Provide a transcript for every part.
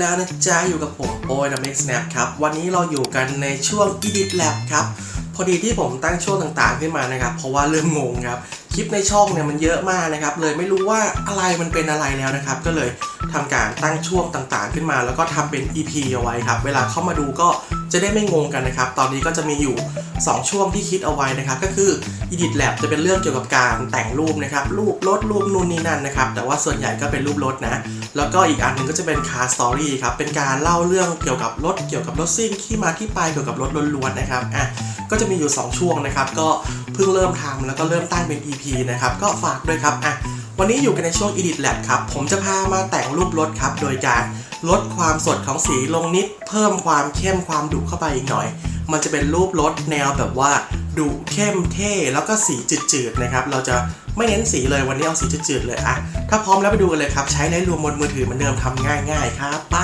แล้วนะจ๊ะอยู่กับผมโอ้ยนะเมกสแนปครับ วันนี้เราอยู่กันในช่วง Edit Lab ครับ พอดีที่ผมตั้งช่วงต่างๆขึ้นมานะครับ เพราะว่าเริ่มงงครับ ลิปในช่องเนี่ยมันเยอะมากนะครับ เลยไม่รู้ว่าอะไรมันเป็นอะไรแล้วนะครับ ก็เลยทำการตั้งช่วงต่างๆ ขึ้นมา แล้วก็ทำเป็น EP เอาไว้ครับ เวลาเข้ามาดูก็จะได้ไม่งงกันนะครับ ตอนนี้ก็จะมีอยู่ 2 ช่วงที่คิดเอาไว้นะครับ ก็คือ Edit Lab จะเป็นเรื่องเกี่ยวกับการแต่งรูปนะครับ รูปรถรูปนู่นนี่นั่นนะครับ แต่ว่าส่วนใหญ่ก็เป็นรูปรถนะ แล้วก็อีกอันหนึ่งก็จะเป็น Car Story ครับ เป็นการเล่าเรื่องเกี่ยวกับรถ เกี่ยวกับรถซิ่งที่มาที่ไปเกี่ยวกับรถล้วนๆนะครับ อะ ก็จะมีอยู่ 2 ช่วงนะครับ ก็ พิ่งเริ่มทำแล้วก็เริ่มตั้งเป็น EP นะครับ ก็ฝากด้วยครับอะวันนี้อยู่กันในช่วง Edit Lab ครับ ผมจะพามาแต่งรูปรถครับ โดยการลดความสดของสีลงนิด เพิ่มความเข้มความดุเข้าไปอีกหน่อย มันจะเป็นรูปรถแนวแบบว่าดุเข้มเท่แล้วก็สีจืดๆนะครับ เราจะไม่เน้นสีเลยวันนี้เอาสีจืดๆเลยอะถ้าพร้อมแล้วไปดูกันเลยครับ ใช้ในรวมบนมือถือเหมือนเดิมทำง่ายๆครับไป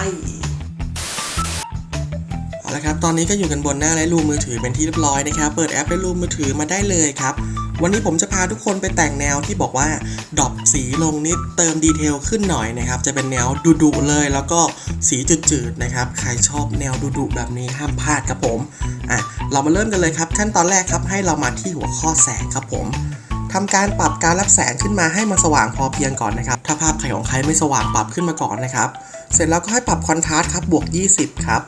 ละครับ ตอนนี้ก็อยู่กันบนหน้าไลท์รูมือถือเป็นที่เรียบร้อยนะครับ เปิดแอปไลท์รูมมือถือมาได้เลยครับ วันนี้ผมจะพาทุกคนไปแต่งแนวที่บอกว่าดรอปสีลงนิดเติมดีเทลขึ้นหน่อยนะครับ จะเป็นแนวดุๆเลย แล้วก็สีจืดๆนะครับ ใครชอบแนวดุๆแบบนี้ห้ามพลาดครับผม อะ เรามาเริ่มกันเลยครับ ขั้นตอนแรกครับ ให้เรามาที่หัวข้อแสงครับผมทำการปรับการรับแสงขึ้นมาให้มันสว่างพอเพียงก่อนนะครับ ถ้าภาพใครของใครไม่สว่างปรับขึ้นมาก่อนนะครับ เสร็จแล้วก็ให้ปรับคอนทราสต์ครับบวก 20 ครับ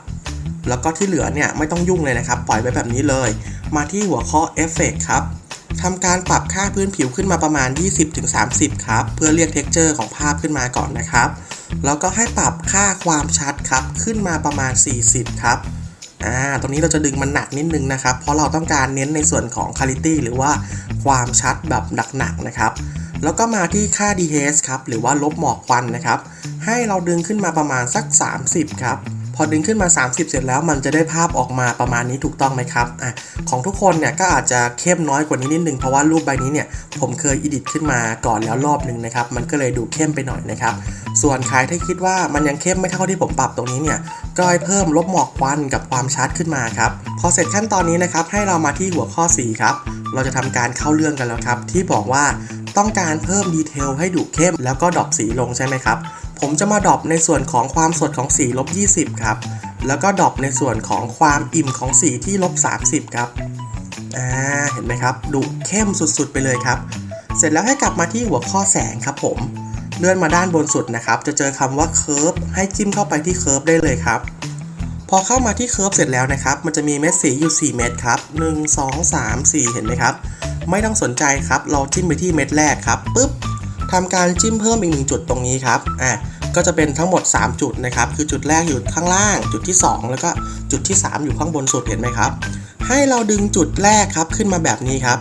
แล้วก็ที่เหลือเนี่ยไม่ต้องยุ่งเลยนะครับ ปล่อยไว้แบบนี้เลย มาที่หัวข้อเอฟเฟกครับทำการปรับค่าพื้นผิวขึ้นมาประมาณ 20-30 ครับ เพื่อเรียกเท็กเจอร์ของภาพขึ้นมาก่อนนะครับ แล้วก็ให้ปรับค่าความชัดครับ ขึ้นมาประมาณ 40 ครับอ่าตรงนี้เราจะดึงมันหนักนิดนึงนะครับ เพราะเราต้องการเน้นในส่วนของ quality หรือว่าความชัดแบบหนักๆนะครับ แล้วก็มาที่ค่า DH ครับ หรือว่าลบหมอกควันนะครับ ให้เราดึงขึ้นมาประมาณสัก 30 ครับ พอดึงขึ้นมา 30 เสร็จแล้วมันจะได้ภาพออกมาประมาณนี้ถูกต้องไหมครับอะของทุกคนเนี่ยก็อาจจะเข้มน้อยกว่านี้นิดนึงเพราะว่ารูปใบนี้เนี่ยผมเคยอิดิทขึ้นมาก่อนแล้วรอบหนึ่งนะครับมันก็เลยดูเข้มไปหน่อยนะครับส่วนใครที่คิดว่ามันยังเข้มไม่เท่าที่ผมปรับตรงนี้เนี่ยก็ให้เพิ่มลบหมอกควันกับความชัดขึ้นมาครับพอเสร็จขั้นตอนนี้นะครับให้เรามาที่หัวข้อสีครับเราจะทำการเข้าเรื่องกันแล้วครับที่บอกว่าต้องการเพิ่มดีเทลให้ดุเข้มแล้วก็ดรอปสีลงใช่ไหมครับ ผมจะมาดรอปในส่วนของความสดของสีลบ20 ครับ แล้วก็ดรอปในส่วนของความอิ่มของสีที่ลบ30 ครับ อ่า เห็นไหมครับดุเข้มสุดๆไปเลยครับ เสร็จแล้วให้กลับมาที่หัวข้อแสงครับผม เลื่อนมาด้านบนสุดนะครับ จะเจอคำว่าเคิร์ฟให้จิ้มเข้าไปที่เคิร์ฟได้เลยครับ พอเข้ามาที่เคิร์ฟเสร็จแล้วนะครับ มันจะมีเม็ดสีอยู่ 4 เม็ดครับ 1 2 3 4 เห็นไหมครับ ไม่ต้องสนใจครับ เราจิ้มไปที่เม็ดแรกครับปุ๊บ ทำการจิ้มเพิ่มอีกหนึ่งจุดตรงนี้ครับอะก็จะเป็นทั้งหมด 3 จุดนะครับ คือจุดแรกอยู่ข้างล่าง จุดที่ 2 แล้วก็จุดที่ 3 อยู่ข้างบนสุดเห็นไหมครับ ให้เราดึงจุดแรกครับขึ้นมาแบบนี้ครับ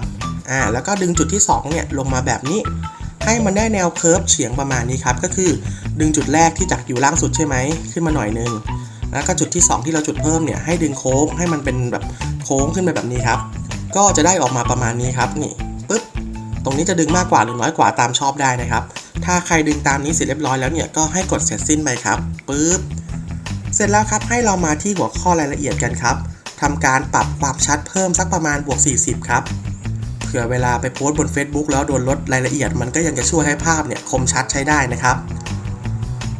อ่าแล้วก็ดึงจุดที่2เนี่ยลงมาแบบนี้ ให้มันได้แนวเคิร์ฟเฉียงประมาณนี้ครับก็คือดึงจุดแรกที่จากอยู่ล่างสุดใช่ไหมขึ้นมาหน่อยนึงแล้วก็จุดที่ 2 ที่เราจุดเพิ่มเนี่ยให้ดึงโค้งให้มันเป็นแบบโค้งขึ้นไปแบบนี้ครับ ก็จะได้ออกมาประมาณนี้ครับนี่ปึ๊บ ตรงนี้จะดึงมากกว่าหรือน้อยกว่าตามชอบได้นะครับ ถ้าใครดึงตามนี้เสร็จเรียบร้อยแล้วเนี่ยก็ให้กดเสร็จสิ้นไปครับปึ๊บเสร็จแล้วครับให้เรามาที่หัวข้อรายละเอียดกันครับทำการปรับความชัดเพิ่มสักประมาณบวก 40 ครับเผื่อเวลาไปโพสต์บน Facebook แล้วโดนลดรายละเอียดมันก็ยังจะช่วยให้ภาพเนี่ยคมชัดใช้ได้นะครับ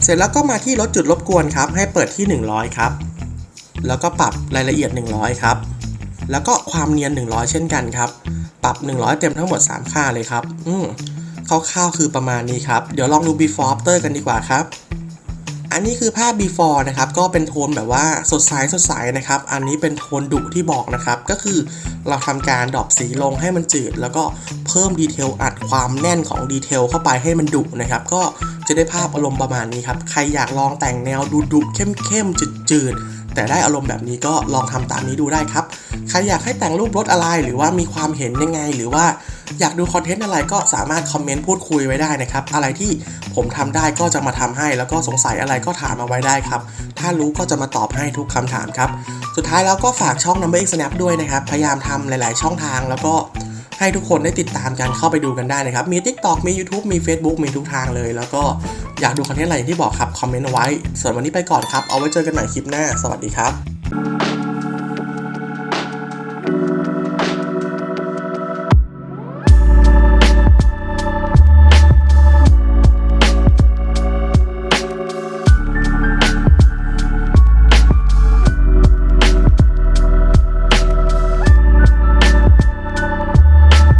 เสร็จแล้วก็มาที่ลดจุดรบกวนครับ ให้เปิดที่ 100 ครับ แล้วก็ปรับรายละเอียด 100 ครับ แล้วก็ความเนียน 100 เช่นกันครับ ปรับ 100 เต็มทั้งหมด 3 ค่าเลยครับ อืมคร่าวๆคือประมาณนี้ครับ เดี๋ยวลองดู before after กันดีกว่าครับ อันนี้คือภาพ before นะครับ ก็เป็นโทนแบบว่าสดใสสดใสนะครับ อันนี้เป็นโทนดุที่บอกนะครับ ก็คือเราทำการดรอปสีลงให้มันจืด แล้วก็เพิ่มดีเทลอัดความแน่นของดีเทลเข้าไปให้มันดุนะครับ ก็จะได้ภาพอารมณ์ประมาณนี้ครับ ใครอยากลองแต่งแนวดุดุเข้มเข้มจืดจืด แต่ได้อารมณ์แบบนี้ก็ลองทำตามนี้ดูได้ครับ ใครอยากให้แต่งรูปรถอะไรหรือว่ามีความเห็นยังไง หรือว่าอยากดูคอนเทนต์อะไรก็สามารถคอมเมนต์พูดคุยไว้ได้นะครับ อะไรที่ผมทำได้ก็จะมาทำให้ แล้วก็สงสัยอะไรก็ถามมาไว้ได้ครับ ถ้ารู้ก็จะมาตอบให้ทุกคำถามครับ สุดท้ายแล้วก็ฝากช่อง Number X Snap ด้วยนะครับ พยายามทำหลาย ๆ ช่องทางแล้วก็ ให้ทุกคนได้ติดตามกันเข้าไปดูกันได้นะครับ มี TikTok มี YouTube มี Facebook มีทุกทางเลย แล้วก็อยากดูคอนเทนต์อะไรอย่างที่บอกครับ คอมเมนต์เอาไว้ ส่วนวันนี้ไปก่อนครับ เอาไว้เจอกันใหม่คลิปหน้า สวัสดีครับ